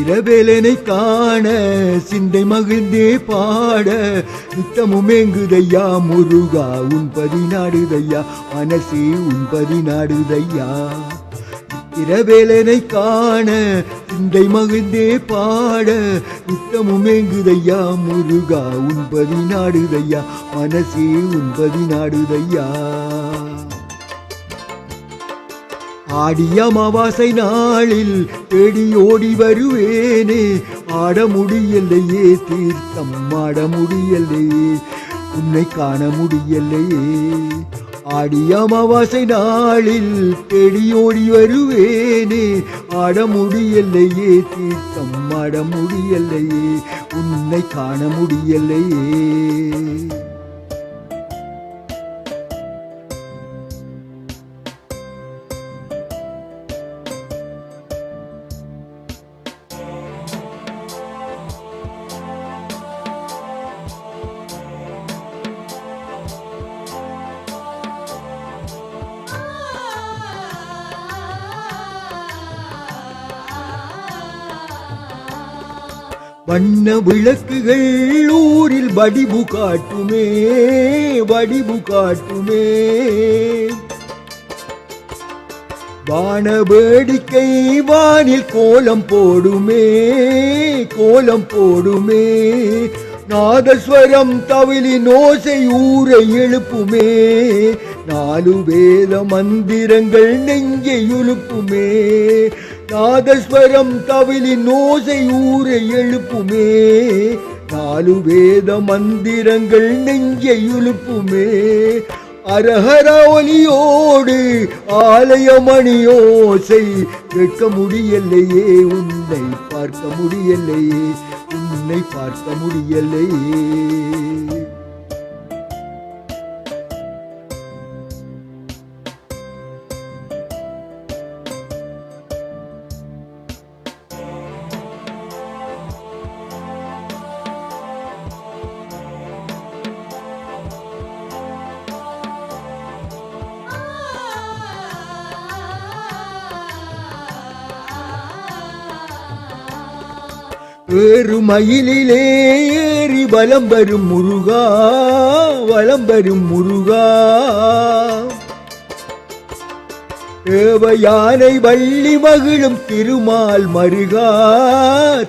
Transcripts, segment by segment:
இரவேலனை காண சிந்தை மகிழ்ந்தே பாட நித்தமும் எங்குதையா முருகா உன் பதினாடுதையா மனசே உன் பதினாடுதையா. இரவேலனை காண சிந்தை மகிழ்ந்தே பாட நித்தமும் எங்குதையா முருகா உன் பதினாடுதையா மனசே உன் பதினாடுதையா. ஆடிய அமாவாசை நாளில் தேடி ஓடி வருவேனே. ஆட முடியலையே தீர்த்தம் ஆட முடியலையே உன்னை காண முடியலையே ஆடிய அமாவாசை நாளில் தேடி ஓடி வருவேனே. ஆட முடியலையே தீர்த்தம் ஆட முடியலையே உன்னை காண முடியலையே வண்ண விளக்குகள் ஊரில் வடிவு காட்டுமே வடிவு காட்டுமே. வான வேடிக்கை வானில் கோலம் போடுமே கோலம் போடுமே. நாதஸ்வரம் தவிலி நோசை ஊரை எழுப்புமே நாலு வேத மந்திரங்கள் நெஞ்சை எழுப்புமே நாதஸ்வரம் தவிலின் ஓசை ஊரை எழுப்புமே. நாலு வேத மந்திரங்கள் நெஞ்சை எழுப்புமே அரஹர ஒலியோடு ஆலயமணியோசை கேட்க முடியலையே உன்னை பார்க்க முடியலையே உன்னை பார்க்க முடியலையே. ஏறு மயிலிலே ஏறி வலம் வரும் முருகா வலம் வரும் முருகா. தேவயானை வள்ளி மகிழும் திருமால் மருகா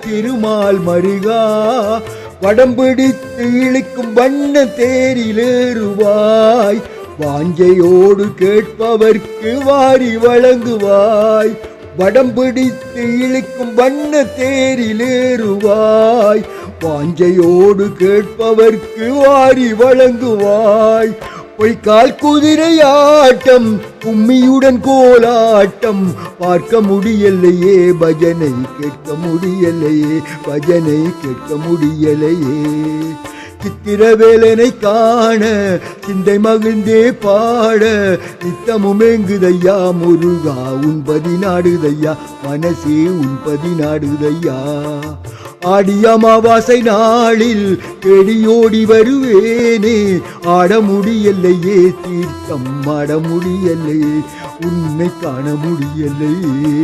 திருமால் மருகா. வடம்பிடித்து இழுக்கும் வண்ண தேரிலேறுவாய் வாஞ்சையோடு கேட்பவர்க்கு வாரி வழங்குவாய். வடம் பிடித்து இழுக்கும் வண்ண தேரிலேறுவாய் வாஞ்சையோடு கேட்பவர்க்கு வாரி வழங்குவாய். பொய்க்கால் குதிரை ஆட்டம் கும்மியுடன் கோலாட்டம். பார்க்க முடியலையே பஜனை கேட்க முடியலையே பஜனை கேட்க முடியலையே. சித்திரவேலனை காண சிந்தை மகிழ்ந்தே பாட. நித்தமும் எங்குதையா முருகா உன்பதி நாடுதையா மனசே உன்பதி நாடுதையா ஆடி அமாவாசை நாளில் தேடியோடி வருவேனே ஆட முடியலையே தீர்த்தம் ஆட முடியலையே உன்னை காண முடியலையே.